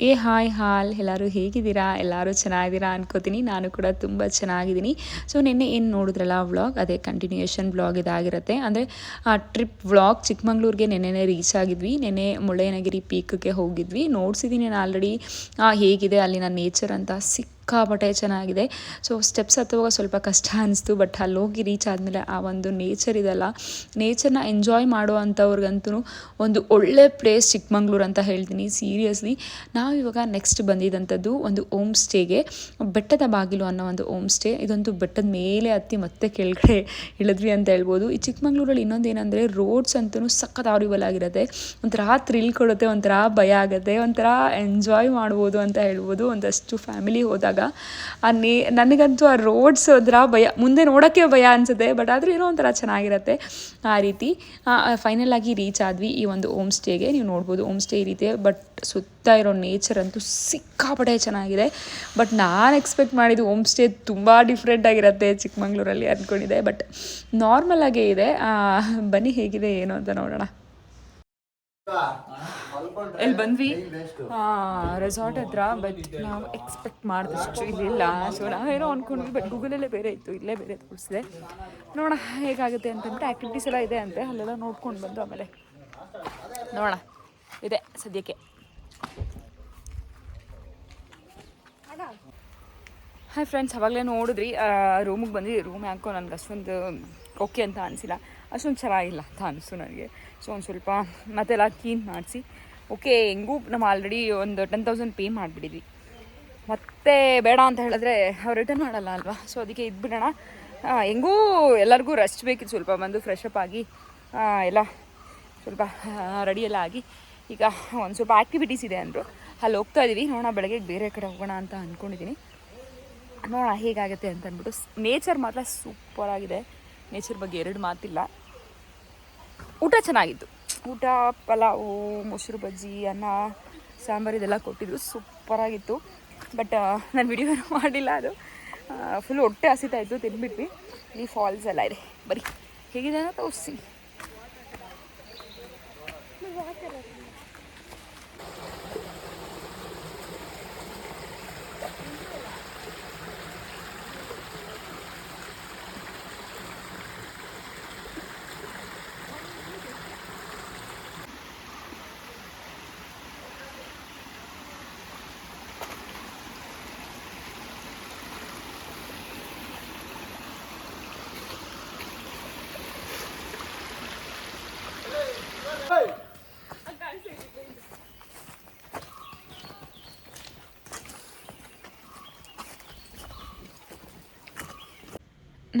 ಏ, ಹಾಯ್, ಹಾಲ್. ಎಲ್ಲರೂ ಹೇಗಿದ್ದೀರಾ? ಎಲ್ಲರೂ ಚೆನ್ನಾಗಿದ್ದೀರಾ ಅನ್ಕೋತೀನಿ. ನಾನು ಕೂಡ ತುಂಬ ಚೆನ್ನಾಗಿದ್ದೀನಿ. ಸೊ, ನಿನ್ನೆ ಏನು ನೋಡಿದ್ರಲ್ಲ ವ್ಲಾಗ್? ಅದೇ ಕಂಟಿನ್ಯೂಯೇಷನ್ ವ್ಲಾಗ್ ಇದಾಗಿರುತ್ತೆ. ಅಂದರೆ, ಆ ಟ್ರಿಪ್ ವ್ಲಾಗ್ ಚಿಕ್ಕಮಂಗ್ಳೂರಿಗೆ ನೆನ್ನೆನೇ ರೀಚ್ ಆಗಿದ್ವಿ. ನೆನ್ನೆ ಮುಳ್ಳಯ್ಯನಗಿರಿ ಪೀಕ್ಗೆ ಹೋಗಿದ್ವಿ. ನೋಡ್ಸಿದ್ದೀನಿ ನಾನು ಆಲ್ರೆಡಿ ಹೇಗಿದೆ ಅಲ್ಲಿನ ನೇಚರ್ ಅಂತ ಸಿಕ್ಕಾಪಟ್ಟೆ ಚೆನ್ನಾಗಿದೆ. ಸೊ ಸ್ಟೆಪ್ಸ್ ಹತ್ತುವಾಗ ಸ್ವಲ್ಪ ಕಷ್ಟ ಅನಿಸ್ತು ಬಟ್ ಅಲ್ಲಿ ಹೋಗಿ ರೀಚ್ ಆದಮೇಲೆ ಆ ಒಂದು ನೇಚರ್ ಇದೆಲ್ಲ. ನೇಚರ್ನ ಎಂಜಾಯ್ ಮಾಡುವಂಥವ್ರಿಗಂತೂ ಒಂದು ಒಳ್ಳೆ ಪ್ಲೇಸ್ ಚಿಕ್ಕಮಂಗ್ಳೂರು ಅಂತ ಹೇಳ್ತೀನಿ ಸೀರಿಯಸ್ಲಿ ನಾವು ಇವಾಗ ನೆಕ್ಸ್ಟ್ ಬಂದಿದ್ದಂಥದ್ದು ಒಂದು ಓಮ್ ಸ್ಟೇಗೆ ಬೆಟ್ಟದ ಬಾಗಿಲು ಅನ್ನೋ ಒಂದು ಓಮ್ ಸ್ಟೇ ಇದೊಂದು ಬೆಟ್ಟದ ಮೇಲೆ ಹತ್ತಿ ಮತ್ತೆ ಕೆಳಗಡೆ ಇಳಿದ್ವಿ ಅಂತ ಹೇಳ್ಬೋದು. ಈ ಚಿಕ್ಕಮಂಗ್ಳೂರಲ್ಲಿ ಇನ್ನೊಂದು ಏನಂದರೆ ರೋಡ್ಸ್ ಅಂತೂ ಸಖತ್ ಆರಿಬಲ್ ಆಗಿರುತ್ತೆ. ಒಂಥರ ಥ್ರಿಲ್ ಕೊಡುತ್ತೆ, ಒಂಥರ ಭಯ ಆಗುತ್ತೆ, ಒಂಥರ ಎಂಜಾಯ್ ಮಾಡ್ಬೋದು ಅಂತ ಹೇಳ್ಬೋದು. ಒಂದಷ್ಟು ಫ್ಯಾಮಿಲಿ ಹೋದಾಗ ಆ ನೇ, ನನಗಂತೂ ಆ ರೋಡ್ಸ್ ಒಂಥರ ಭಯ, ಮುಂದೆ ನೋಡೋಕ್ಕೆ ಭಯ ಅನಿಸುತ್ತೆ ಬಟ್ ಆದರೂ ಏನೋ ಒಂಥರ ಚೆನ್ನಾಗಿರುತ್ತೆ. ಆ ರೀತಿ ಫೈನಲ್ ಆಗಿ ರೀಚ್ ಆದ್ವಿ ಈ ಒಂದು ಹೋಮ್ ಸ್ಟೇಗೆ ನೀವು ನೋಡ್ಬೋದು ಹೋಮ್ ಸ್ಟೇ ರೀತಿ ಬಟ್ ಸುತ್ತ ಇರೋ ನೇಚರ್ ಅಂತೂ ಸಿಕ್ಕಾಪಟ್ಟೆ ಚೆನ್ನಾಗಿದೆ. ಬಟ್ ನಾನು ಎಕ್ಸ್ಪೆಕ್ಟ್ ಮಾಡಿದ್ದು ಹೋಮ್ ಸ್ಟೇ ತುಂಬ ಡಿಫ್ರೆಂಟ್ ಆಗಿರುತ್ತೆ ಚಿಕ್ಕಮಂಗ್ಳೂರಲ್ಲಿ ಅಂದ್ಕೊಂಡಿದ್ದೆ ಬಟ್ ನಾರ್ಮಲ್ ಆಗೇ ಇದೆ. ಬನ್ನಿ ಹೇಗಿದೆ, ಏನು ಅಂತ ನೋಡೋಣ. ಇಲ್ಲಿ ಬಂದ್ವಿ? ರೆಸಾರ್ಟ್ ಹತ್ರ ಬಟ್ ನಾವು ಎಕ್ಸ್ಪೆಕ್ಟ್ ಮಾಡಿದಷ್ಟು ಇಲ್ಲಿಲ್ಲ. ಸೊ ನಾವೇನೋ ಅಂದ್ಕೊಂಡ್ವಿ ಬಟ್ ಗೂಗಲಲ್ಲೇ ಬೇರೆ ಇತ್ತು. ಇಲ್ಲೇ ಬೇರೆ ತೋರಿಸಿದೆ ನೋಡೋಣ ಹೇಗಾಗುತ್ತೆ ಅಂತಂದರೆ ಆ್ಯಕ್ಟಿವಿಟೀಸ್ ಎಲ್ಲ ಇದೆ ಅಂತೆ. ಅಲ್ಲೆಲ್ಲ ನೋಡ್ಕೊಂಡು ಬಂದು ಆಮೇಲೆ ನೋಡೋಣ. ಇದೆ ಸದ್ಯಕ್ಕೆ. ಹಾಯ್ ಫ್ರೆಂಡ್ಸ್ ಅವಾಗಲೇ ನೋಡಿದ್ರಿ ರೂಮಿಗೆ ಬಂದು ರೂಮ್ ಯಾಕೋ ನನಗೆ ಅಷ್ಟೊಂದು ಓಕೆ ಅಂತ ಅನಿಸಿಲ್ಲ. ಅಷ್ಟೊಂದು ಚೆನ್ನಾಗಿಲ್ಲ ಅಂತ ಅನಿಸ್ತು ನನಗೆ. ಸೊ ಒಂದು ಸ್ವಲ್ಪ ಮತ್ತೆಲ್ಲ ಕ್ಲೀನ್ ಮಾಡಿಸಿ. ಓಕೆ ಹೆಂಗೂ ನಾವು ಆಲ್ರೆಡಿ ಒಂದು ಟೆನ್ ತೌಸಂಡ್ ಪೇ ಮಾಡಿಬಿಟ್ಟಿದ್ವಿ. ಮತ್ತೆ ಬೇಡ ಅಂತ ಹೇಳಿದ್ರೆ ಅವ್ರು ರಿಟರ್ನ್ ಮಾಡಲ್ಲ ಅಲ್ವಾ? ಸೊ ಅದಕ್ಕೆ ಇದ್ಬಿಡೋಣ. ಹೆಂಗೂ ಎಲ್ಲರಿಗೂ ರೆಸ್ಟ್ ಬೇಕಿತ್ತು. ಸ್ವಲ್ಪ ಬಂದು ಫ್ರೆಶ್ ಅಪ್ ಆಗಿ ಎಲ್ಲ ಸ್ವಲ್ಪ ರೆಡಿ ಎಲ್ಲ ಆಗಿ. ಈಗ ಒಂದು ಸ್ವಲ್ಪ ಆ್ಯಕ್ಟಿವಿಟೀಸ್ ಇದೆ ಅಂದರು. ಅಲ್ಲಿ ಹೋಗ್ತಾ ಇದ್ದೀವಿ ನೋಡೋಣ ಬೆಳಗ್ಗೆ ಬೇರೆ ಕಡೆ ಹೋಗೋಣ ಅಂತ ಅಂದ್ಕೊಂಡಿದ್ದೀನಿ ನೋಡೋಣ ಹೇಗಾಗುತ್ತೆ ಅಂತ ಅಂದ್ಬಿಟ್ಟು. ನೇಚರ್ ಮಾತ್ರ ಸೂಪರಾಗಿದೆ ನೇಚರ್ ಬಗ್ಗೆ ಎರಡು ಮಾತಿಲ್ಲ. ಊಟ ಚೆನ್ನಾಗಿತ್ತು. ಊಟ, ಪಲಾವು, ಮೊಸರು ಬಜ್ಜಿ, ಅನ್ನ, ಸಾಂಬಾರು ಇದೆಲ್ಲ ಕೊಟ್ಟಿದ್ರು. ಸೂಪರಾಗಿತ್ತು. ಬಟ್ ನಾನು ವಿಡಿಯೋ ಮಾಡಿಲ್ಲ ಅದು. ಫುಲ್ ಹೊಟ್ಟೆ ಹಸಿತಾಯಿತ್ತು ಇತ್ತು ಈ ಫಾಲ್ಸ್ ಎಲ್ಲ ಇದೆ. ಬರೀ ಹೇಗಿದೆ ಅಂತ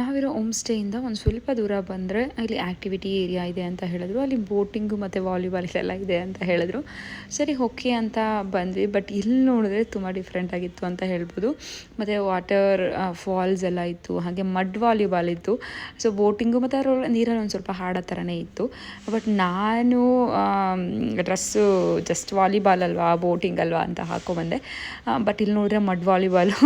ನಾವಿರೋ ಹೋಮ್ ಸ್ಟೇಯಿಂದ ಒಂದು ಸ್ವಲ್ಪ ದೂರ ಬಂದರೆ ಅಲ್ಲಿ ಆ್ಯಕ್ಟಿವಿಟಿ ಏರಿಯಾ ಇದೆ ಅಂತ ಹೇಳಿದ್ರು. ಅಲ್ಲಿ ಬೋಟಿಂಗು ಮತ್ತು ವಾಲಿಬಾಲ್ ಎಲ್ಲ ಇದೆ ಅಂತ ಹೇಳಿದ್ರು. ಸರಿ, ಓಕೆ ಅಂತ ಬಂದ್ವಿ. ಬಟ್ ಇಲ್ಲಿ ನೋಡಿದ್ರೆ ತುಂಬ ಡಿಫ್ರೆಂಟ್ ಆಗಿತ್ತು ಅಂತ ಹೇಳ್ಬೋದು. ಮತ್ತು ವಾಟರ್ ಫಾಲ್ಸ್ ಎಲ್ಲ ಇತ್ತು, ಹಾಗೆ ಮಡ್ ವಾಲಿಬಾಲ್ ಇತ್ತು. ಸೊ ಬೋಟಿಂಗು ಮತ್ತು ಅದರೊಳಗೆ ನೀರಲ್ಲಿ ಒಂದು ಸ್ವಲ್ಪ ಹಾಡೋ ಥರನೇ ಇತ್ತು. ಬಟ್ ನಾನು ಡ್ರೆಸ್ಸು ಜಸ್ಟ್ ವಾಲಿಬಾಲ್ ಅಲ್ವಾ ಬೋಟಿಂಗ್ ಅಲ್ವಾ ಅಂತ ಹಾಕೊಂಬಂದೆ ಬಟ್ ಇಲ್ಲಿ ನೋಡಿದ್ರೆ ಮಡ್ ವಾಲಿಬಾಲು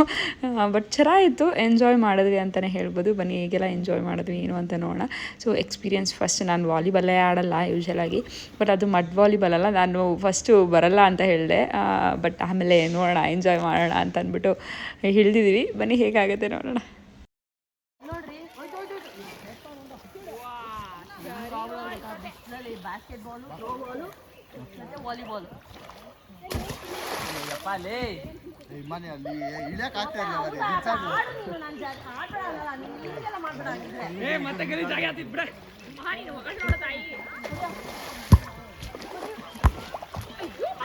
ಬಟ್ ಚೆನ್ನಾಗಿತ್ತು. ಎಂಜಾಯ್ ಮಾಡಿದ್ವಿ ಅಂತಲೇ ಹೇಳ್ಬೋದು. ಬನ್ನಿ, ಹೇಗೆಲ್ಲ ಎಂಜಾಯ್ ಮಾಡಿದ್ವಿ, ಏನು ಅಂತ ನೋಡೋಣ. ಸೊ ಎಕ್ಸ್ಪೀರಿಯನ್ಸ್ ಫಸ್ಟ್ ನಾನು ವಾಲಿಬಾಲೇ ಆಡಲ್ಲ ಯೂಶಲಾಗಿ ಬಟ್ ಅದು ಮಡ್ ವಾಲಿಬಾಲ್ ಅಲ್ಲ. ನಾನು ಫಸ್ಟು ಬರಲ್ಲ ಅಂತ ಹೇಳಿದೆ. ಬಟ್ ಆಮೇಲೆ ನೋಡೋಣ ಎಂಜಾಯ್ ಮಾಡೋಣ ಅಂತ ಅಂದ್ಬಿಟ್ಟು ಹಿಡಿದಿದ್ದೀವಿ ಬನ್ನಿ ಹೇಗಾಗುತ್ತೆ ನೋಡೋಣ. ಮನೆ ಅಲ್ಲಿ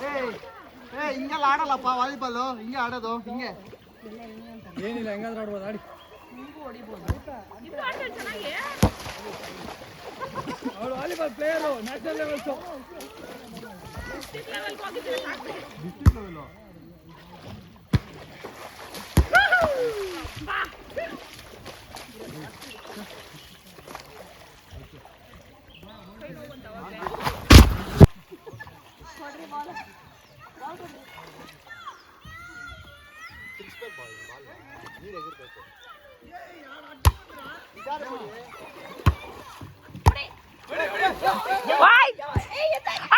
ಇಳಿಯಕ್ ಆಗ್ತಾ ಇಲ್ಲ ಮಾರ್ರೆ, ಬಿಸಾಡು. ಏಯ್, ಏಯ್, ಹಿಂಗೆಲ್ಲ ಆಡಲ್ಲಪ್ಪ ವಾಲಿಬಾಲ್ ಹಿಂಗೆ ಆಡೋದು ಹಿಂಗೆ ಏನಿಲ್ಲ ಹೆಂಗಾದ್ರೂ ಆಡ್ಬೋದು ಆಡಿ ಅವಳು volleyball player national level district level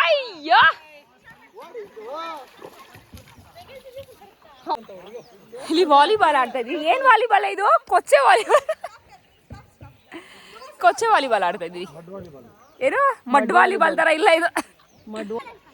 ಅಯ್ಯೋ ಇಲ್ಲಿ ವಾಲಿಬಾಲ್ ಆಡ್ತಾ ಇದ್ವಿ ಏನ್ ವಾಲಿಬಾಲ್ ಇದು? ಕೊಚ್ಚೆ ವಾಲಿಬಾಲ್. ಕೊಚ್ಚೆ ವಾಲಿಬಾಲ್ ಆಡ್ತಾ ಇದ್ವಿ ಏನು? ಮಡ್ ವಾಲಿಬಾಲ್ ತರ ಇಲ್ಲ ಇದು.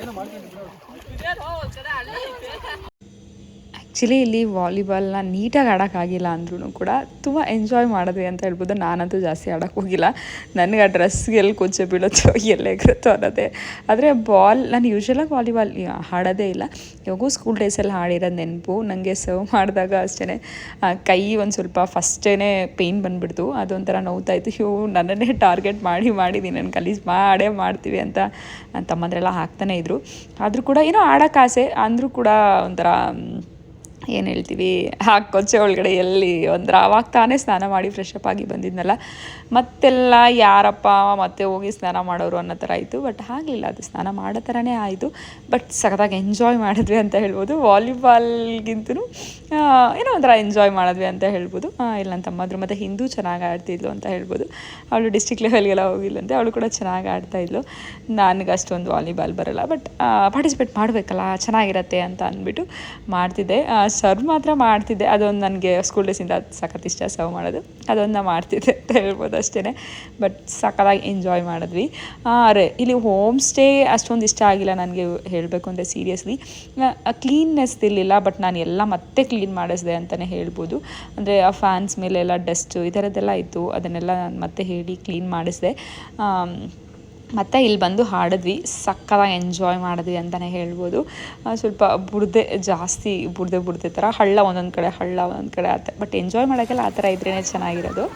ಏನು ಮಾಡ್ತೀನಿ ಆ್ಯಕ್ಚುಲಿ ಇಲ್ಲಿ ವಾಲಿಬಾಲ್ನ ನೀಟಾಗಿ ಆಡೋಕ್ಕಾಗಿಲ್ಲ ಅಂದ್ರೂ ಕೂಡ ತುಂಬ ಎಂಜಾಯ್ ಮಾಡಿದ್ವಿ ಅಂತ ಹೇಳ್ಬೋದು. ನಾನಂತೂ ಜಾಸ್ತಿ ಆಡೋಕ್ಕೆ ಹೋಗಿಲ್ಲ. ನನಗೆ ಆ ಡ್ರೆಸ್ಗೆ ಎಲ್ಲಿ ಕೊಚ್ಚೆ ಬೀಳುತ್ತೋ ಎಲ್ಲೇ ಎಗರುತ್ತೋ ಅನ್ನೋದೇ. ಆದರೆ ಬಾಲ್, ನಾನು ಯೂಶ್ವಲಾಗಿ ವಾಲಿಬಾಲ್ ಆಡೋದೇ ಇಲ್ಲ. ಯಾವಾಗೂ ಸ್ಕೂಲ್ ಡೇಸಲ್ಲಿ ಹಾಡಿರೋ ನೆನಪು ನನಗೆ ಸರ್ವ್ ಮಾಡಿದಾಗ ಅಷ್ಟೇ ಕೈ ಒಂದು ಸ್ವಲ್ಪ ಫಸ್ಟೇ ಪೇಯ್ನ್ ಬಂದುಬಿಡ್ತು. ಅದೊಂಥರ ನೋವ್ತಾ ಇತ್ತು ಇವು ನನ್ನನ್ನೇ ಟಾರ್ಗೆಟ್ ಮಾಡಿ ಮಾಡಿದ್ದೀನಿ ನಾನು ಕಲೀಸ್ ಮಾಡೇ ಮಾಡ್ತೀವಿ ಅಂತ ನನ್ನ ತಮ್ಮಂದ್ರೆಲ್ಲ ಹಾಕ್ತಾನೆ ಇದ್ರು. ಆದರೂ ಕೂಡ ಏನೋ ಆಡೋಕ್ಕಾಸೆ ಅಂದರೂ ಕೂಡ ಒಂಥರ ಏನು ಹೇಳ್ತೀವಿ? ಆ ಕೊಚ್ಚೆ ಒಳಗಡೆ ಎಲ್ಲಿ ಒಂದು ಅವಾಗ ತಾನೇ ಸ್ನಾನ ಮಾಡಿ ಫ್ರೆಶ್ ಅಪ್ ಆಗಿ ಬಂದಿದ್ನಲ್ಲ. ಮತ್ತೆಲ್ಲ ಯಾರಪ್ಪ ಮತ್ತೆ ಹೋಗಿ ಸ್ನಾನ ಮಾಡೋರು ಅನ್ನೋ ಥರ ಆಯಿತು ಬಟ್ ಆಗಲಿಲ್ಲ ಅದು ಸ್ನಾನ ಮಾಡೋ ಥರನೇ ಆಯಿತು. ಬಟ್ ಸಖತ್ತಾಗಿ ಎಂಜಾಯ್ ಮಾಡಿದ್ವಿ ಅಂತ ಹೇಳ್ಬೋದು. ವಾಲಿಬಾಲ್ಗಿಂತೂ ಏನೋ ಒಂಥರ ಎಂಜಾಯ್ ಮಾಡಿದ್ವಿ ಅಂತ ಹೇಳ್ಬೋದು. ಇಲ್ಲ, ನನ್ನ ತಮ್ಮದ್ರು ಮತ್ತು ಹಿಂದೂ ಚೆನ್ನಾಗಿ ಆಡ್ತಿದ್ಲು ಅಂತ ಹೇಳ್ಬೋದು. ಅವಳು ಡಿಸ್ಟಿಕ್ ಲೆವೆಲ್ಗೆಲ್ಲ ಹೋಗಿಲ್ಲಂತೆ, ಅವಳು ಕೂಡ ಚೆನ್ನಾಗಿ ಆಡ್ತಾ ಇದ್ಲು. ನನಗೆ ಅಷ್ಟೊಂದು ವಾಲಿಬಾಲ್ ಬರಲ್ಲ, ಬಟ್ ಪಾರ್ಟಿಸಿಪೇಟ್ ಮಾಡಬೇಕಲ್ಲ, ಚೆನ್ನಾಗಿರತ್ತೆ ಅಂತ ಅಂದ್ಬಿಟ್ಟು ಮಾಡ್ತಿದ್ದೆ. ಸರ್ವ್ ಮಾತ್ರ ಮಾಡ್ತಿದ್ದೆ. ಅದೊಂದು ನನಗೆ ಸ್ಕೂಲ್ ಡೇಸಿಂದ ಸಖತ್ ಇಷ್ಟ ಸರ್ವ್ ಮಾಡೋದು. ಅದೊಂದು ಮಾಡ್ತಿದ್ದೆ ಅಂತ ಹೇಳ್ಬೋದು. ಅಷ್ಟೇ ಬಟ್ ಸಖತ್ತಾಗಿ ಎಂಜಾಯ್ ಮಾಡಿದ್ವಿ. ಅರೆ, ಇಲ್ಲಿ ಹೋಮ್ ಸ್ಟೇ ಅಷ್ಟೊಂದು ಇಷ್ಟ ಆಗಿಲ್ಲ ನನಗೆ ಹೇಳಬೇಕು ಅಂದರೆ ಸೀರಿಯಸ್ಲಿ ಕ್ಲೀನ್ನೆಸ್ ಇರಲಿಲ್ಲ ಬಟ್ ನಾನು ಎಲ್ಲ ಮತ್ತೆ ಕ್ಲೀನ್ ಮಾಡಿಸಿದೆ ಅಂತಲೇ ಹೇಳ್ಬೋದು. ಅಂದರೆ ಆ ಫ್ಯಾನ್ಸ್ ಮೇಲೆ ಎಲ್ಲ ಡಸ್ಟು ಈ ಥರದ್ದೆಲ್ಲ ಇತ್ತು, ಅದನ್ನೆಲ್ಲ ನಾನು ಮತ್ತೆ ಹೇಳಿ ಕ್ಲೀನ್ ಮಾಡಿಸಿದೆ. ಮತ್ತು ಇಲ್ಲಿ ಬಂದು ಹಾಡಿದ್ವಿ ಸಕ್ಕತ್ತಾಗಿ ಎಂಜಾಯ್ ಮಾಡಿದ್ವಿ ಅಂತಲೇ ಹೇಳ್ಬೋದು. ಸ್ವಲ್ಪ ಬುಡ್ದೆ ಜಾಸ್ತಿ ಬುಡ್ದೆ ಬುಡ್ದೆ ಥರ, ಹಳ್ಳ ಒಂದೊಂದು ಕಡೆ, ಹಳ್ಳ ಒಂದೊಂದು ಕಡೆ ಆ ಬಟ್ ಎಂಜಾಯ್ ಮಾಡೋಕ್ಕೆಲ್ಲ ಆ ಥರ ಇದ್ರೇ ಚೆನ್ನಾಗಿರೋದು.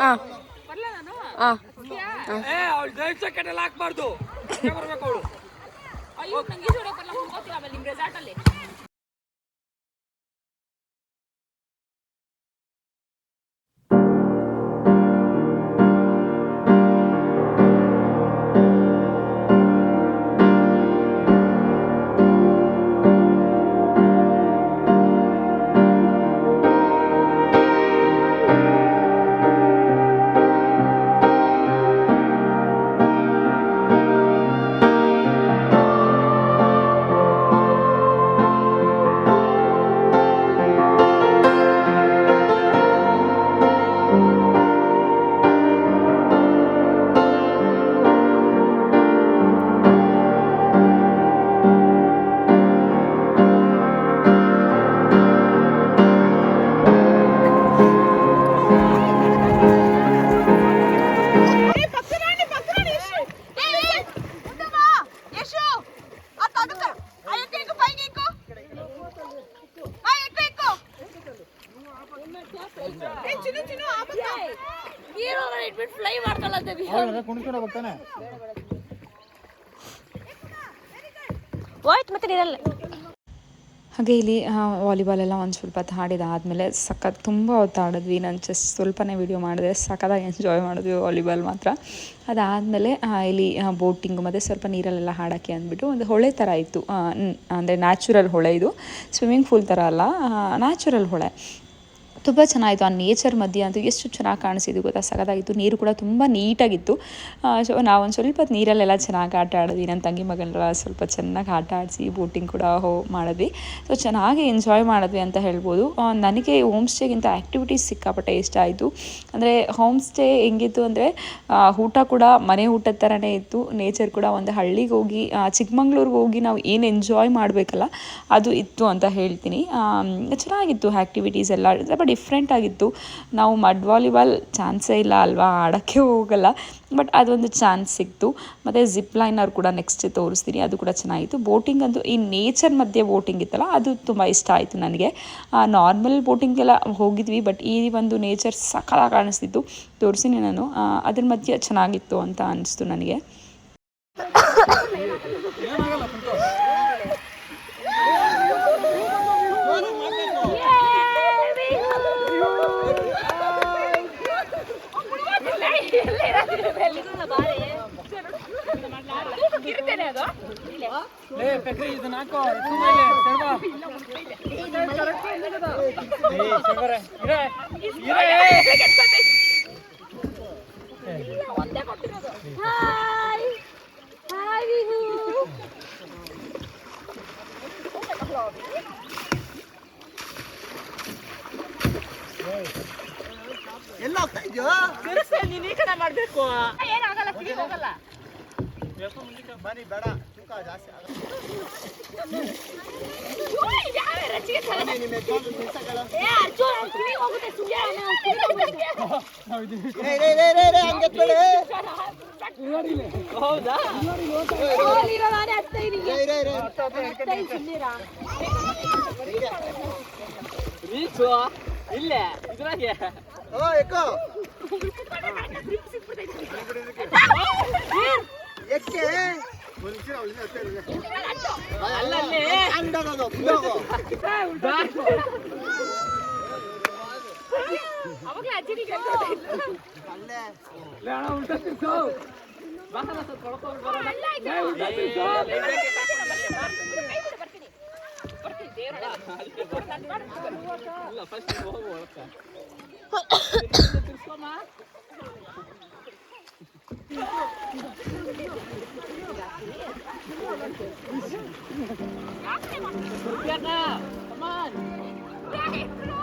ಹಾಂ ಏ ಹಾಕ್ಬಾರ್ದು. ಬರ್ಬೇಕು ಅವಳು. ಅಯ್ಯೋ ನಂಗೆ ಜೋಡಿ ಬರಲ್ಲ ಹೋಗ್ತೀವಿ ಆಮೇಲೆ ನಿಮ್ಮ ಫ್ಲೈ ಮಾಡ್ಕೊಳ್ಳಂತೆ ಕುಣ್ಕೊಂಡು ಹೋಗ್ತಾನೆ ಹೋಯ್ತು ಮತ್ತೆ ನೀರಲ್ಲ. ಹಾಗೆ ಇಲ್ಲಿ ವಾಲಿಬಾಲ್ ಎಲ್ಲ ಒಂದು ಸ್ವಲ್ಪ ಹೊತ್ತು ಆಡಿದಾದಮೇಲೆ ಸಖತ್ ತುಂಬ ಹೊತ್ತು ಆಡಿದ್ವಿ. ನಾನು ಜಸ್ಟ್ ಸ್ವಲ್ಪನೇ ವೀಡಿಯೋ ಮಾಡಿದೆ. ಸಖತ್ತಾಗಿ ಎಂಜಾಯ್ ಮಾಡಿದ್ವಿ ವಾಲಿಬಾಲ್ ಮಾತ್ರ. ಅದಾದಮೇಲೆ ಇಲ್ಲಿ ಬೋಟಿಂಗು ಮತ್ತು ಸ್ವಲ್ಪ ನೀರಲ್ಲೆಲ್ಲ ಹಾಡಕ್ಕೆ ಅಂದ್ಬಿಟ್ಟು ಒಂದು ಹೊಳೆ ಥರ ಇತ್ತು. ಅಂದರೆ ನ್ಯಾಚುರಲ್ ಹೊಳೆ ಇದು. ಸ್ವಿಮ್ಮಿಂಗ್ ಫೂಲ್ ಥರ ಅಲ್ಲ ನ್ಯಾಚುರಲ್ ಹೊಳೆ. ತುಂಬ ಚೆನ್ನಾಗಿತ್ತು. ಆ ನೇಚರ್ ಮಧ್ಯೆ ಅಂತೂ ಎಷ್ಟು ಚೆನ್ನಾಗಿ ಕಾಣಿಸಿದ್ದು ಗೊತ್ತಾ? ಸಗದಾಗಿತ್ತು. ನೀರು ಕೂಡ ತುಂಬ ನೀಟಾಗಿತ್ತು. ಸೊ ನಾವೊಂದು ಸ್ವಲ್ಪ ನೀರಲ್ಲೆಲ್ಲ ಚೆನ್ನಾಗಿ ಆಟ ಆಡಿದ್ವಿ. ನನ್ನ ತಂಗಿ ಮಗನೆಲ್ಲ ಸ್ವಲ್ಪ ಚೆನ್ನಾಗಿ ಆಟ ಆಡಿಸಿ ಬೋಟಿಂಗ್ ಕೂಡ ಹೋ, ಮಾಡಿದ್ವಿ. ಸೊ ಚೆನ್ನಾಗಿ ಎಂಜಾಯ್ ಮಾಡಿದ್ವಿ ಅಂತ ಹೇಳ್ಬೋದು. ನನಗೆ ಹೋಮ್ ಸ್ಟೇಗಿಂತ ಆ್ಯಕ್ಟಿವಿಟೀಸ್ ಸಿಕ್ಕಾಪಟ್ಟೆ ಇಷ್ಟ ಆಯಿತು. ಅಂದರೆ ಹೋಮ್ ಸ್ಟೇ ಹೆಂಗಿತ್ತು ಅಂದರೆ ಊಟ ಕೂಡ ಮನೆ ಊಟದ ಥರನೇ ಇತ್ತು. ನೇಚರ್ ಕೂಡ ಒಂದು ಹಳ್ಳಿಗೆ ಹೋಗಿ ಚಿಕ್ಕಮಂಗ್ಳೂರಿಗೆ ಹೋಗಿ ನಾವು ಏನು ಎಂಜಾಯ್ ಮಾಡಬೇಕಲ್ಲ, ಅದು ಇತ್ತು ಅಂತ ಹೇಳ್ತೀನಿ. ಚೆನ್ನಾಗಿತ್ತು ಆ್ಯಕ್ಟಿವಿಟೀಸ್ ಎಲ್ಲ. ಬಟ್ ಡಿಫ್ರೆಂಟ್ ಆಗಿತ್ತು. ನಾವು ಮಡ್ ವಾಲಿಬಾಲ್ ಚಾನ್ಸೇ ಇಲ್ಲ ಅಲ್ವಾ? ಆಡೋಕ್ಕೆ ಹೋಗಲ್ಲ. ಬಟ್ ಅದೊಂದು ಚಾನ್ಸ್ ಸಿಕ್ತು. ಮತ್ತು ಜಿಪ್ ಲೈನರ್ ಕೂಡ ನೆಕ್ಸ್ಟ್ ತೋರಿಸ್ತೀನಿ. ಅದು ಕೂಡ ಚೆನ್ನಾಗಿತ್ತು. ಬೋಟಿಂಗ್ ಅಂತೂ ಈ ನೇಚರ್ ಮಧ್ಯೆ ಬೋಟಿಂಗ್ ಇತ್ತಲ್ಲ, ಅದು ತುಂಬ ಇಷ್ಟ ಆಯಿತು ನನಗೆ. ನಾರ್ಮಲ್ ಬೋಟಿಂಗೆಲ್ಲ ಹೋಗಿದ್ವಿ ಬಟ್ ಈ ಒಂದು ನೇಚರ್ ಸಕಲ ಕಾಣಿಸ್ತಿತ್ತು. ತೋರಿಸಿನಿ ನಾನು. ಅದ್ರ ಮಧ್ಯೆ ಚೆನ್ನಾಗಿತ್ತು ಅಂತ ಅನಿಸ್ತು ನನಗೆ. ಹಾಯ್ ಅದು ಲೇ ಎಲ್ಲ ಹೋಗ್ತಾ ಇದೆಯೋ ಏನಾಗಲ್ಲ ಕಿವಿ ಹೋಗಲ್ಲ ಏ ಬೇಡ ತೂಕ ಜಾಸ್ತಿ ಎಲ್ಲ ಯಾವೇ ರಚಿಗೆ ತಲೆ ಬನ್ನಿ, ನಿಮ್ಮ ಯಜಮಾನ್ರು ತಿನ್ಸಕ್ಕಲ್ಲ. ಏ ಅರ್ಜುನ್ ಕಿವಿ ಹೋಗುತ್ತೆ ಸುಮ್ಮನೆ ಅವನು ಕಿವಿ ಹೋಗುತ್ತೆ ರೇ, ರೇ, ರೇ, ರೇ, ರೇ, ಹಂಗೆ ಎತ್ಬೇಡಿ. ಓ ನಾನೇ ಹಚ್ತಾ ಇಲ್ಲ ಫಸ್ಟ್ ರೇ, ರೇ. ಹಚ್ತಾ ಇದೀನಿ ಸುಮ್ಮನಿರಾ ಓ, ಎಕ್ಕೋ.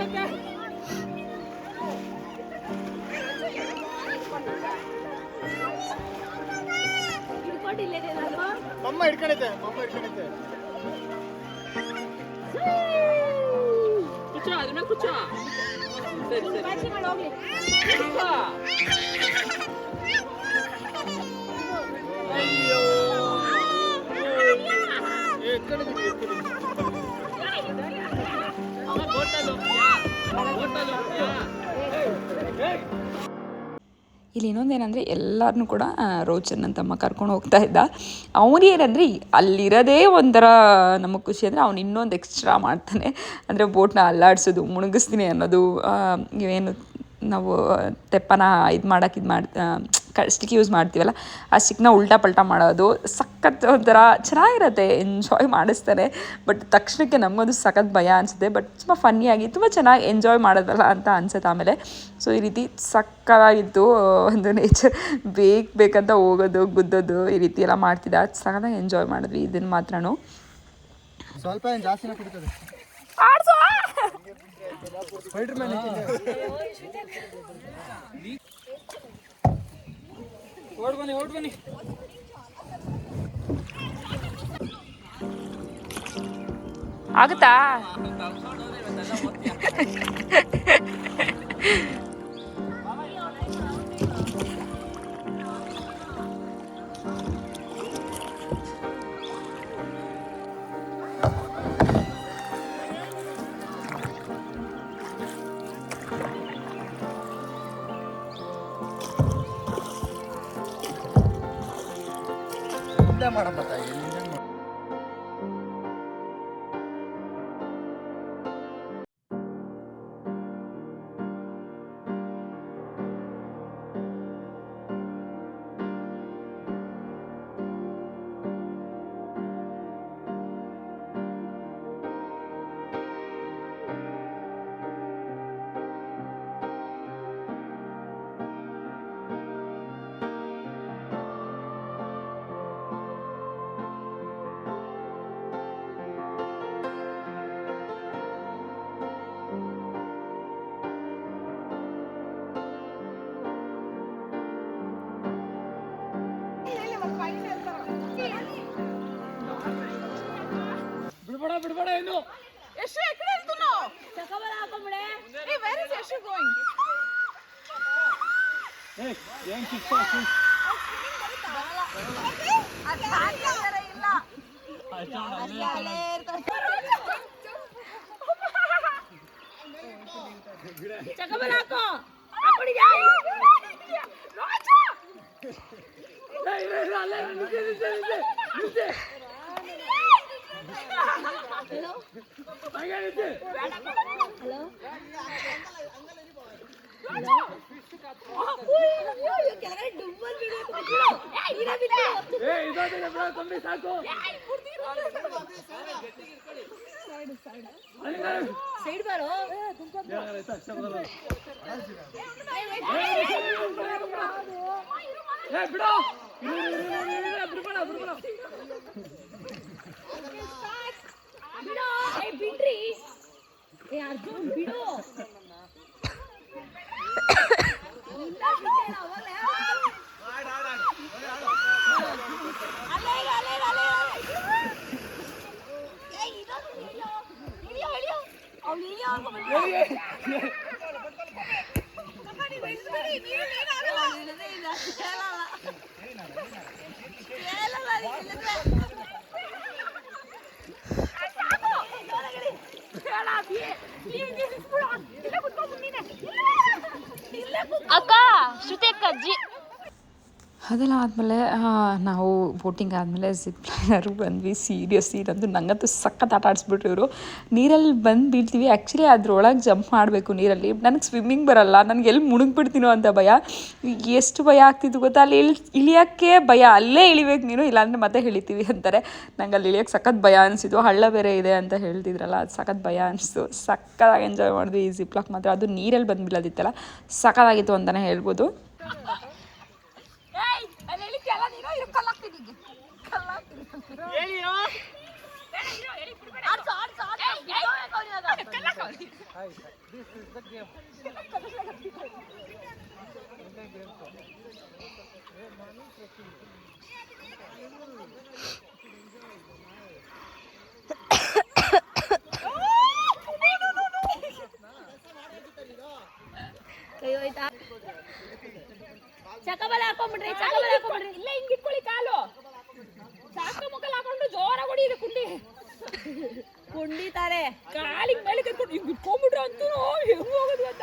ಎಕ್ಕೆ? ಒಂದ್ ನಿಮಿಷ ಅವಳಿಂದ ಹತ್ತೆ ಇದೆ. ನಾನ್ ಇಡೋದು ಅದು, ಮುಂದೆ ಹೋಗು. ಅವಾಗಲೇ ಅಜ್ಜಿಗೆ ಅಲ್ಲೇ. ಹಿಡ್ಕೊಂಡಿಲ್ಲೇನೆ ನಾನು ಮಮ್ಮ ಹಿಡ್ಕೊಂಡೈತೆ ಮಮ್ಮ ಹಿಡ್ಕೊಂಡೈತೆ ಪಾಚಿ ಮಾಡಿ ಹೋಗ್ಲಿ ಏ, ಎತ್ಕೊಂಡಿದೀವಿ, ಎತ್ಕೊಂಡಿದೀವಿ. ಇಲ್ಲಿ ಇನ್ನೊಂದೇನೆಂದರೆ ಎಲ್ಲರನ್ನೂ ಕೂಡ ರೋಚನ್ ಅಂತಮ್ಮ ಕರ್ಕೊಂಡು ಹೋಗ್ತಾ ಇದ್ದ. ಅವನೇನಂದ್ರೆ ಅಲ್ಲಿರೋದೇ ಒಂಥರ ನಮಗೆ ಖುಷಿ ಅಂದರೆ ಅವ್ನು ಇನ್ನೊಂದು ಎಕ್ಸ್ಟ್ರಾ ಮಾಡ್ತಾನೆ. ಅಂದರೆ ಬೋಟ್ನ ಅಲ್ಲಾಡಿಸೋದು ಮುಳುಗಿಸ್ತೀನಿ ಅನ್ನೋದು ಏನು ನಾವು ತೆಪ್ಪನ ಇದು ಮಾಡೋಕೆ ಇದು ಮಾಡಿ ಸ್ಟಿಕ್ ಯೂಸ್ ಮಾಡ್ತೀವಲ್ಲ ಆ ಸ್ಟಿಕ್ನ ಉಲ್ಟಾ ಪಲ್ಟಾ ಮಾಡೋದು ಸಖತ್ ಒಂಥರ ಚೆನ್ನಾಗಿರತ್ತೆ ಎಂಜಾಯ್ ಮಾಡಿಸ್ತಾರೆ. ಬಟ್ ತಕ್ಷಣಕ್ಕೆ ನಮಗೊಂದು ಸಖತ್ ಭಯ ಅನಿಸುತ್ತೆ. ಬಟ್ ತುಂಬ ಫನ್ನಿಯಾಗಿ ತುಂಬ ಚೆನ್ನಾಗಿ ಎಂಜಾಯ್ ಮಾಡೋದಲ್ಲ ಅಂತ ಅನ್ಸುತ್ತೆ ಆಮೇಲೆ. ಸೊ ಈ ರೀತಿ ಸಕ್ಕತ್ತಾಗಿತ್ತು ಒಂದು ನೇಚರ್ ಬೇಕು ಬೇಕಂತ ಹೋಗೋದು ಗುದ್ದೋದು ಈ ರೀತಿ ಎಲ್ಲ ಮಾಡ್ತಿದ್ದೆ. ಅದು ಸಖತ್ತಾಗಿ ಎಂಜಾಯ್ ಮಾಡಿದ್ವಿ ಇದನ್ನು ಮಾತ್ರ ಸ್ವಲ್ಪ ಜಾಸ್ತಿ ಜಾಸ್ತಿನೇ ಕುಡಿತದೆ? ಸ್ಪೈಡರ್ ಬನ್ನಿ ಆಗುತ್ತಾ? ಬಿಡ್ಬೇಡ ಬಿಡ್ಬೇಡ ಏನು ಎಷ್ಟು ಎಕಡೆ ಇರ್ತಾನೋ ತಕಬಲ ಹಾಕೊಂಬಿಡೆ ಏ ವೇರ್ ಇಸ್ ಯಶು ಗೋಯಿಂಗ್ ಏ ಏನು ಕಿಕ್ಕ ಅದು ಹಾಕ್ತಾರ ಇಲ್ಲ ಅಲ್ಲೇ ಇರ್ತಾನೆ ಚಕಬಲ ಹಾಕೋ ಅಪ್ಪಡಿ ಯಾ ರಾಜ ರೈ ರೈ ಅಲ್ಲೇ ನಿಂತೆ ನಿಂತೆ ನಿಂತೆ ಇಳಿಯೋ. ಅವ್ಳು ಇಳಿಯೋವರ್ಗು ಬಂದ್ಬಿಡು. ಅಪ್ಪ, ನೀವು ಇಳಿಸ್ಬೇಡಿ, ನೀವು ನೀರಾಗಲ್ಲ. ಇಳಿದೇ ಇಲ್ಲ, ಕೇಳಲ್ಲ. ಕೇಳಲ್ಲ, ಅಕ್ಕ ಶ್ರುತಿ ಅಕ್ಕ ಅಜ್ಜಿ ಅದೆಲ್ಲ ಆದಮೇಲೆ ನಾವು ಬೋಟಿಂಗ್ ಆದಮೇಲೆ ಜಿಪ್ ಲೈನರು ಬಂದ್ವಿ. ಸೀರಿಯಸ್ ನಂದು ನಂಗಂತೂ ಸಖತ್ ಆಟ ಆಡಿಸ್ಬಿಟ್ರು ಇವರು. ನೀರಲ್ಲಿ ಬಂದು ಬೀಳ್ತೀವಿ. ಆ್ಯಕ್ಚುಲಿ ಅದ್ರೊಳಗೆ ಜಂಪ್ ಮಾಡಬೇಕು ನೀರಲ್ಲಿ. ನನಗೆ ಸ್ವಿಮ್ಮಿಂಗ್ ಬರಲ್ಲ. ನನಗೆ ಎಲ್ಲಿ ಮುಳುಗ್ಬಿಡ್ತೀನೋ ಅಂತ ಭಯ. ಎಷ್ಟು ಭಯ ಆಗ್ತಿತ್ತು ಗೊತ್ತಾ? ಅಲ್ಲಿ ಇಳಿ, ಇಳಿಯೋಕ್ಕೆ ಭಯ. ಅಲ್ಲೇ ಇಳಿಬೇಕು ನೀನು. ಇಲ್ಲಾಂದರೆ ಮತ್ತೆ ಇಳಿತೀವಿ ಅಂತಾರೆ. ನಂಗೆ ಅಲ್ಲಿ ಇಳಿಯೋಕ್ಕೆ ಸಖತ್ ಭಯ ಅನಿಸಿದ್ವು ಹಳ್ಳ ಬೇರೆ ಇದೆ ಅಂತ ಹೇಳ್ತಿದ್ರಲ್ಲ, ಅದು ಸಖತ್ ಭಯ ಅನಿಸ್ತು ಸಖತ್ತಾಗಿ ಎಂಜಾಯ್ ಮಾಡಿದ್ವಿ ಈ ಜಿಪ್ಲಾಕ್ ಮಾತ್ರ. ಅದು ನೀರಲ್ಲಿ ಬಂದು ಬೀಳೋದಿತ್ತಲ್ಲ ಸಖತ್ತಾಗಿತ್ತು ಅಂತಲೇ ಹೇಳ್ಬೋದು ಏಯ್ ಅಲ್ಲಿ ಇಳಿತೀಯಲ್ಲ ನೀನು ಇರು ಕಲ್ಲಾಗ್ತೀನಿ ನಿಂಗೆ ಕಲ್ಲಾಗ್ತೀನಿ ಆಡ್ಸು ಆಡ್ಸು ಆಡ್ಸು ಬಿದ್ದೋಗ್ಬೇಕು ಅವ್ನಿಗೆ ಅದು. ಕೈ ಹೋಯ್ತಾ ಚಕಬಲ ಹಾಕೊಂಡ್ಬಿಡ್ರಿ ಚಕಬಲ ಹಾಕೊಂಡ್ಬಿಡ್ರಿ. ಇಲ್ಲ ಹಿಂಗ್ ಇಟ್ಕೊಳ್ಳಿ ಕಾಲು. ಸಾಕ ಮುಖಲ್ ಹಾಕೊಂಡು ಜೋರಾಗಿ ಹೊಡಿಯಿದೆ ಕುಂಡಿ. ಕುಂಡಿತಾರೆ. ಕಾಲಿಗೆ ಮೇಲೆ ಕರ್ಕೊಂಡು ಹಿಂಗ್ ಇಟ್ಕೊಂಡ್ಬಿಟ್ರೆ ಅಂತೂ ಹೆಂಗ್ ಹೋಗೋದು ಅಂತ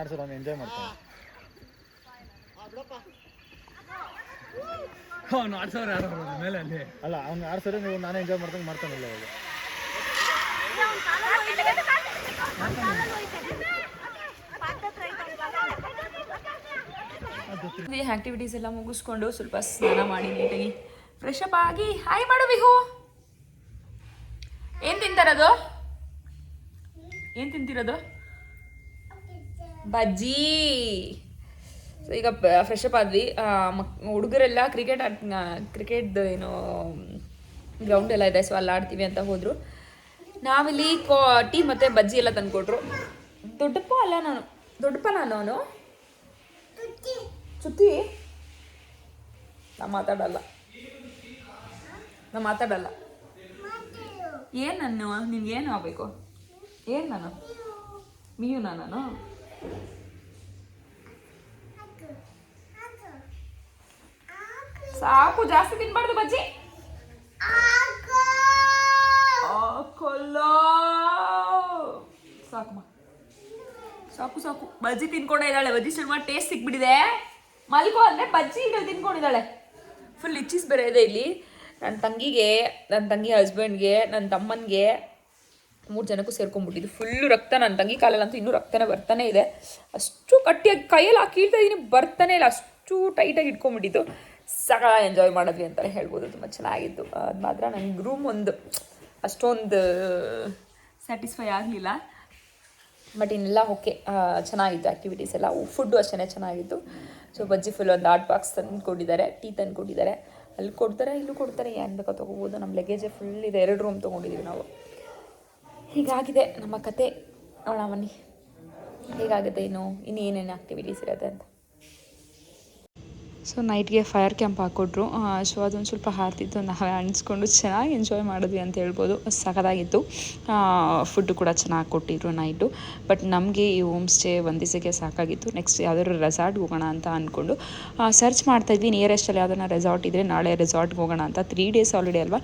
ಆಡ್ಸೋರು ಅವ್ನು ಎಂಜಾಯ್ ಮಾಡ್ತಾನೆ. ಅವ್ನು ಆಡ್ಸೋರು ಯಾರು? ಮೇಲೆ ಅಲ್ಲಿ. ಅಲ್ಲ ಅವ್ನು ಆಡ್ಸೋರೆ ನೀವು ನಾನೇ ಎಂಜಾಯ್ ಮಾಡ್ದಂಗೆ ಮಾಡ್ತಾನಿಲ್ಲ ಇವಾಗ. ಆಕ್ಟಿವಿಟೀಸ್ ಎಲ್ಲ ಮುಗಿಸ್ಕೊಂಡು ಸ್ವಲ್ಪ ಸ್ನಾನ ಮಾಡಿ ನೀಟಾಗಿ ಫ್ರೆಶ್ ಅಪ್ ಆಗಿ ಹಾಯ್ ಮಾಡು ವಿಹು. ಏನು ತಿಂತಾರದು? ಏನು ತಿಂತಿರೋದು? ಬಜ್ಜಿ. ಸೊ ಈಗ ಫ್ರೆಶ್ ಅಪ್ ಆದ್ವಿ. ಮಕ್ ಹುಡುಗರೆಲ್ಲ ಕ್ರಿಕೆಟ್ ಆಡ್ ಕ್ರಿಕೆಟ್ದು ಏನೋ ಗ್ರೌಂಡ್ ಎಲ್ಲ ಇದೆ. ಸೊ ಅಲ್ಲಿ ಆಡ್ತೀವಿ ಅಂತ ಹೋದರು. ನಾವಿಲ್ಲಿ ಕೋ ಟೀ ಮತ್ತು ಬಜ್ಜಿ ಎಲ್ಲ ತಂದುಕೊಟ್ರು. ದೊಡ್ಡಪ್ಪ ಅಲ್ಲ ನಾನು. ದೊಡ್ಡಪ್ಪ ನಾನು ಅವನು. ಸುತ್ತಿ ನಾ ಮಾತಾಡಲ್ಲ. ನಾ ಮಾತಾಡಲ್ಲ. ಏನು ನಾನು ನಿನ್ಗೆ ಏನು ಆಗಬೇಕು? ಏನು ನಾನು? ಮೀಯು ನಾನು? ಸಾಕು, ಜಾಸ್ತಿ ತಿನ್ಬಾರ್ದು ಬಜ್ಜಿ. ಸಾಕು ಸಾಕು ಸಾಕು. ಬಜ್ಜಿ ತಿನ್ಕೊಂಡೇ ಇದ್ದಾಳೆ. ಬಜ್ಜಿ ಮಾಡಿ ಟೇಸ್ಟ್ ಸಿಕ್ಬಿಟ್ಟಿದೆ ಮಲ್ಕೋ ಅಂದ್ರೆ ಬಜ್ಜಿ ಈಗ ತಿನ್ಕೊಂಡಿದ್ದಾಳೆ. ಫುಲ್ ಇಚ್ಚಿಸ್ ಬೇರೆ ಇದೆ ಇಲ್ಲಿ. ನನ್ನ ತಂಗಿಗೆ ನನ್ನ ತಂಗಿ ಹಸ್ಬೆಂಡ್ಗೆ ನನ್ನ ತಮ್ಮನಿಗೆ ಮೂರು ಜನಕ್ಕೂ ಸೇರ್ಕೊಂಡ್ಬಿಟ್ಟಿದ್ದು. ಫುಲ್ಲು ರಕ್ತ ನನ್ನ ತಂಗಿ ಕಾಲಲ್ಲಂತೂ ಇನ್ನೂ ರಕ್ತನೇ ಬರ್ತಾನೆ ಇದೆ. ಅಷ್ಟು ಗಟ್ಟಿಯಾಗಿ ಕೈಯಲ್ಲಿ ಹಾಕಿ ಕೀಳ್ತಾ ಇದ್ದೀನಿ ಬರ್ತಾನೆ ಇಲ್ಲ. ಅಷ್ಟು ಟೈಟಾಗಿ ಇಟ್ಕೊಂಡ್ಬಿಟ್ಟಿದ್ದು. ಸಕ ಎಂಜಾಯ್ ಮಾಡಿದ್ವಿ ಅಂತಲೇ ಹೇಳ್ಬೋದು. ತುಂಬ ಚೆನ್ನಾಗಿತ್ತು. ಅದು ಮಾತ್ರ ನನಗೆ ರೂಮ್ ಒಂದು ಅಷ್ಟೊಂದು ಸ್ಯಾಟಿಸ್ಫೈ ಆಗಲಿಲ್ಲ. ಬಟ್ ಇನ್ನೆಲ್ಲ ಓಕೆ ಚೆನ್ನಾಗಿತ್ತು ಆ್ಯಕ್ಟಿವಿಟೀಸ್ ಎಲ್ಲ. ಫುಡ್ಡು ಅಷ್ಟೇ ಚೆನ್ನಾಗಿತ್ತು. ಸೊ ಬಜ್ಜಿ ಫುಲ್ ಒಂದು ಆರ್ಟ್ ಬಾಕ್ಸ್ ತಂದು ಕೊಟ್ಟಿದ್ದಾರೆ ಟೀ ತಂದು ಕೊಟ್ಟಿದ್ದಾರೆ ಅಲ್ಲಿ ಕೊಡ್ತಾರೆ, ಇಲ್ಲೂ ಕೊಡ್ತಾರೆ. ಏನು ಬೇಕೋ ತೊಗೋಬೋದು. ನಮ್ಮ ಲಗೇಜೇ ಫುಲ್ ಇದೆ. ಎರಡು ರೂಮ್ ತೊಗೊಂಡಿದ್ದೀವಿ ನಾವು. ಹೀಗಾಗಿದೆ ನಮ್ಮ ಕತೆ. ನೋಡೋಣ ಬನ್ನಿ ಹೇಗಾಗುತ್ತೆ ಇನ್ನು? ಇನ್ನು ಏನೇನು ಆ್ಯಕ್ಟಿವಿಟೀಸ್ ಇರುತ್ತೆ ಅಂತ? ಸೊ ನೈಟ್ಗೆ ಫೈರ್ ಕ್ಯಾಂಪ್ ಹಾಕ್ಕೊಟ್ರು. ಸೊ ಅದೊಂದು ಸ್ವಲ್ಪ ಹಾರ್ತಿತ್ತು ನಾವೇ ಅಣಿಸ್ಕೊಂಡು ಚೆನ್ನಾಗಿ ಎಂಜಾಯ್ ಮಾಡಿದ್ವಿ ಅಂತ ಹೇಳ್ಬೋದು. ಸಖತ್ತಾಗಿತ್ತು. ಫುಡ್ ಕೂಡ ಚೆನ್ನಾಗಿ ಕೊಟ್ಟಿದ್ರು ನೈಟು ಬಟ್ ನಮಗೆ ಈ ಹೋಮ್ ಸ್ಟೇ ಒಂದು ದಿವಸಕ್ಕೆ ಸಾಕಾಗಿತ್ತು. ನೆಕ್ಸ್ಟ್ ಯಾವ್ದಾದ್ರು ರೆಸಾರ್ಟ್ಗೆ ಹೋಗೋಣ ಅಂತ ಅಂದ್ಕೊಂಡು ಸರ್ಚ್ ಮಾಡ್ತಾಯಿದ್ವಿ ನಿಯರೆಸ್ಟಲ್ಲಿ ಯಾವ್ದಾರ ರೆಸಾರ್ಟ್ ಇದ್ದರೆ ನಾಳೆ ರೆಸಾರ್ಟ್ಗೆ ಹೋಗೋಣ ಅಂತ. ತ್ರೀ ಡೇಸ್ ಆಲ್ರೆಡಿ ಅಲ್ವಾ?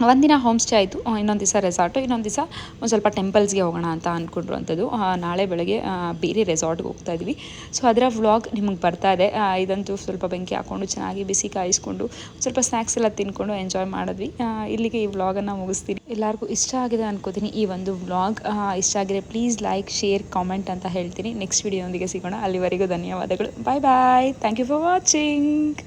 ಒಂದಿನ ಹೋಮ್ ಸ್ಟೇ ಆಯಿತು ಇನ್ನೊಂದು ದಿವಸ ರೆಸಾರ್ಟು ಇನ್ನೊಂದು ದಿವಸ ಒಂದು ಸ್ವಲ್ಪ ಟೆಂಪಲ್ಸ್ಗೆ ಹೋಗೋಣ ಅಂತ ಅಂದ್ಕೊಂಡ್ರು ಅಂಥದ್ದು ನಾಳೆ ಬೆಳಗ್ಗೆ ಬೇರೆ ರೆಸಾರ್ಟ್ಗೆ ಹೋಗ್ತಾ ಇದ್ವಿ. ಸೊ ಅದರ ವ್ಲಾಗ್ ನಿಮಗೆ ಬರ್ತಾ ಇದೆ. ಇದಂತೂ ಸ್ವಲ್ಪ ಬೆಂಕಿ ಹಾಕ್ಕೊಂಡು ಚೆನ್ನಾಗಿ ಬಿಸಿ ಕಾಯಿಸ್ಕೊಂಡು ಸ್ವಲ್ಪ ಸ್ನ್ಯಾಕ್ಸ್ ಎಲ್ಲ ತಿನ್ಕೊಂಡು ಎಂಜಾಯ್ ಮಾಡಿದ್ವಿ. ಇಲ್ಲಿಗೆ ಈ ವ್ಲಾಗನ್ನು ಮುಗಿಸ್ತೀನಿ. ಎಲ್ಲರಿಗೂ ಇಷ್ಟ ಆಗಿದೆ ಅನ್ಕೋತೀನಿ ಈ ಒಂದು ವ್ಲಾಗ್ ಇಷ್ಟ ಆಗಿದೆ ಪ್ಲೀಸ್ ಲೈಕ್ ಶೇರ್ ಕಾಮೆಂಟ್ ಅಂತ ಹೇಳ್ತೀನಿ. ನೆಕ್ಸ್ಟ್ ವಿಡಿಯೋದೊಂದಿಗೆ ಸಿಗೋಣ. ಅಲ್ಲಿವರೆಗೂ ಧನ್ಯವಾದಗಳು. Bye bye thank you for watching